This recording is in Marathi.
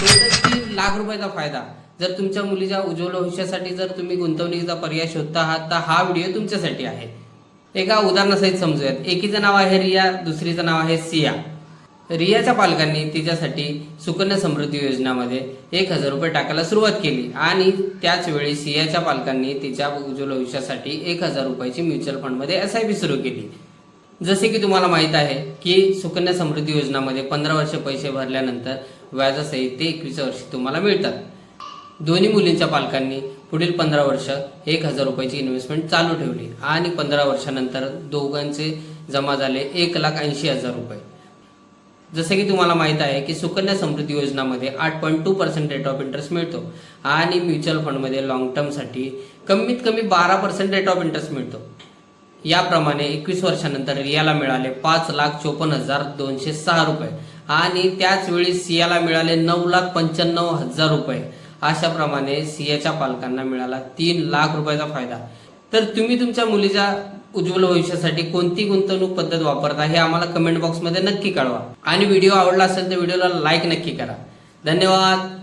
टोटल तीन लाख रुपयाचा फायदा. जर तुमच्या मुलीच्या उज्ज्वल भविष्यासाठी जर तुम्ही गुंतवणुकीचा पर्याय शोधता आहात तर हा व्हिडिओ तुमच्यासाठी आहे. एका उदाहरणासहित समजूयात. एकीचं नाव आहे रिया दुसरीचं नाव आहे सिया. रियाच्या पालकांनी तिच्यासाठी सुकन्या समृद्धी योजनामध्ये एक हजार रुपये टाकायला सुरुवात केली. आणि त्याच वेळी सियाच्या पालकांनी तिच्या उज्ज्वल भविष्यासाठी एक हजार रुपयाची म्युच्युअल फंडमध्ये एस आय पी सुरू केली. जसे की तुम्हाला माहीत आहे की सुकन्या समृद्धी योजनामध्ये पंधरा वर्ष पैसे भरल्यानंतर व्याजासहित ते एकवीस वर्षी तुम्हाला मिळतात. दोन्ही मुलींच्या पालकांनी पुढील पंधरा वर्ष एक हजार रुपयाची इन्व्हेस्टमेंट चालू ठेवली आणि पंधरा वर्षानंतर दोघांचे जमा झाले एक लाख ऐंशी हजार रुपये. जसे की तुम्हाला माहीत आहे की सुकन्या समृद्धी योजनामध्ये आठ point two percent rate of interest मिळतो आणि म्युच्युअल फंडमध्ये लॉंग टर्मसाठी कमीत कमी बारा पर्सेंट रेट ऑफ इंटरेस्ट मिळतो. याप्रमाणे एकवीस वर्षानंतर रियाला मिळाले पाच लाख चोपन्न हजार दोनशे सहा रुपये आणि त्याच वेळी सियाला मिळाले नऊ लाख पंच्याण्णव हजार रुपये. अशाप्रमाणे सियाच्या पालकांना मिळाला तीन लाख रुपयाचा फायदा. तर तुम्ही तुमच्या मुलीच्या उज्ज्वल भविष्यासाठी कोणती गुंतवणूक पद्धत वापरता हे आम्हाला कमेंट बॉक्समध्ये नक्की कळवा. आणि व्हिडिओ आवडला असेल तर व्हिडिओला लाईक नक्की करा. धन्यवाद.